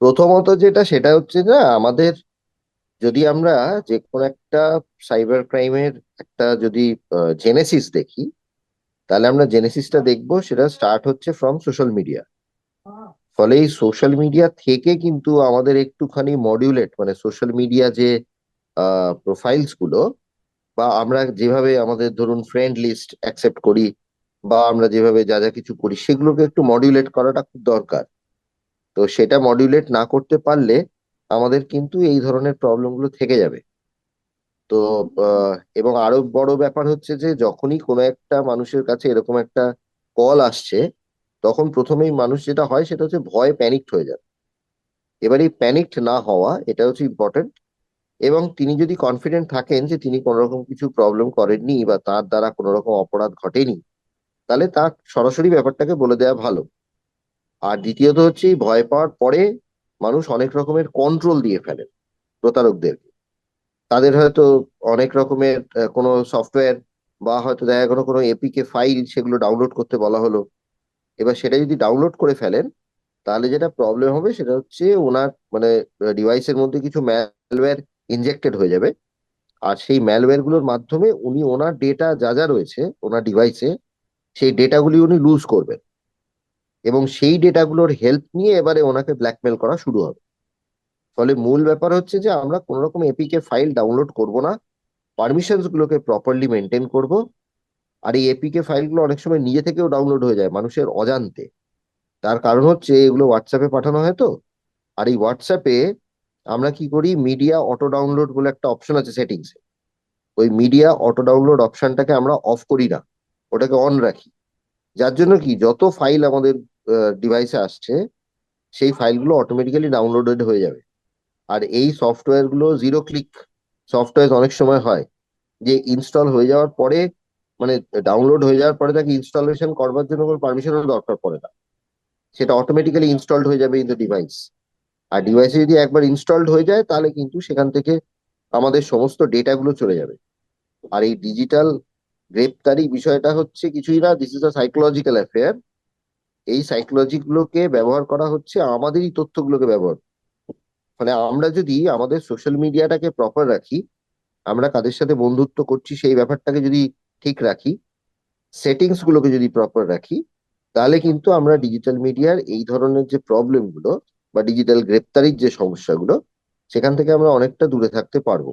প্রথমত যেটা, সেটা হচ্ছে যে আমাদের যদি আমরা যে কোনো একটা সাইবার ক্রাইমের একটা যদি জেনেসিস দেখি, তাহলে আমরা জেনেসিসটা দেখব, সেটা স্টার্ট হচ্ছে ফ্রম সোশ্যাল মিডিয়া ফলে এই সোশ্যাল মিডিয়া থেকে কিন্তু আমাদের একটুখানি মডিউলেট মানে সোশ্যাল মিডিয়া যে প্রোফাইলসগুলো, বা আমরা যেভাবে আমাদের ধরুন ফ্রেন্ড লিস্ট অ্যাকসেপ্ট করি, বা আমরা যেভাবে যা যা কিছু করি, সেগুলোকে একটু মডিউলেট করাটা খুব দরকার। তো সেটা মডিউলেট না করতে পারলে আমাদের কিন্তু এই ধরনের প্রবলেমগুলো থেকে যাবে। তো এবং আরও বড় ব্যাপার হচ্ছে যে যখনই কোনো একটা মানুষের কাছে এরকম একটা কল আসছে, তখন প্রথমেই মানুষ যেটা হয় সেটা হচ্ছে ভয় প্যানিকড হয়ে যাবে। এবার এই প্যানিকড না হওয়া এটা হচ্ছে ইম্পর্টেন্ট এবং তিনি যদি কনফিডেন্ট থাকেন যে তিনি কোনো রকম কিছু প্রবলেম করেননি বা তার দ্বারা কোনো রকম অপরাধ ঘটেনি, তাহলে তার সরাসরি ব্যাপারটাকে বলে দেওয়া ভালো। আর দ্বিতীয়ত হচ্ছে ভয় পাওয়ার পরে মানুষ অনেক রকমের কন্ট্রোল দিয়ে ফেলেন প্রতারকদেরকে। তাদের হয়তো অনেক রকমের কোনো সফটওয়্যার বা হয়তো দেখা গেলো কোনো এপিকে ফাইল সেগুলো ডাউনলোড করতে বলা হলো। এবার সেটা যদি ডাউনলোড করে ফেলেন, তাহলে যেটা প্রবলেম হবে সেটা হচ্ছে ওনার মানে ডিভাইসের মধ্যে কিছু ম্যালওয়্যার ইনজেক্টেড হয়ে যাবে। আর সেই ম্যালওয়্যারগুলোর মাধ্যমে উনি ওনার ডেটা যা যা রয়েছে, ওনার ডিভাইসে সেই ডেটাগুলি উনি লুজ করবেন। এবং সেই ডেটাগুলোর হেল্প নিয়ে এবারে ওনাকে ব্ল্যাকমেল করা শুরু হবে। ফলে মূল ব্যাপার হচ্ছে যে, আমরা কোনো রকম এপিকে ফাইল ডাউনলোড করব না পারমিশনস গুলোকে প্রপারলি মেনটেন করব, আর এই এপিকে ফাইলগুলো অনেক সময় নিজে থেকেও ডাউনলোড হয়ে যায় মানুষের অজান্তে। তার কারণ হচ্ছে এগুলো হোয়াটসঅ্যাপে পাঠানো হয় তো, আর এই হোয়াটসঅ্যাপে আমরা কি করি মিডিয়া অটো ডাউনলোড বলে একটা অপশন আছে সেটিংসে ওই মিডিয়া অটো ডাউনলোড অপশনটাকে আমরা অফ করি না, ওটাকে অন রাখি। যার জন্য কি, যত ফাইল আমাদের ডিভাইসে আসছে, সেই ফাইলগুলো অটোমেটিক্যালি ডাউনলোডেড হয়ে যাবে। আর এই সফটওয়্যারগুলো জিরো ক্লিক সফটওয়্যার অনেক সময় হয়, যে ইনস্টল হয়ে যাওয়ার পরে মানে ডাউনলোড হয়ে যাওয়ার পরে তাকে ইনস্টলেশন করবার জন্য কোনো পারমিশনের দরকার পড়ে না। সেটা অটোমেটিক্যালি ইনস্টলড হয়ে যাবে ইন দ্য ডিভাইস আর ডিভাইসে যদি একবার ইনস্টলড হয়ে যায়, তাহলে কিন্তু সেখান থেকে আমাদের সমস্ত ডেটাগুলো চলে যাবে। আর এই ডিজিটাল গ্রেপ্তারি বিষয়টা হচ্ছে কিছুই না this is a psychological affair এই সাইকোলজি গুলোকে ব্যবহার করা হচ্ছে, আমাদেরই তথ্যগুলোকে ব্যবহার মানে আমরা যদি আমাদের সোশ্যাল মিডিয়াটাকে প্রপার রাখি, আমরা কাদের সাথে বন্ধুত্ব করছি সেই ব্যাপারটাকে যদি ঠিক রাখি সেটিংস গুলোকে যদি প্রপার রাখি, তাহলে কিন্তু আমরা ডিজিটাল মিডিয়ার এই ধরনের যে প্রবলেমগুলো বা ডিজিটাল গ্রেপ্তারির যে সমস্যাগুলো, সেখান থেকে আমরা অনেকটা দূরে থাকতে পারব।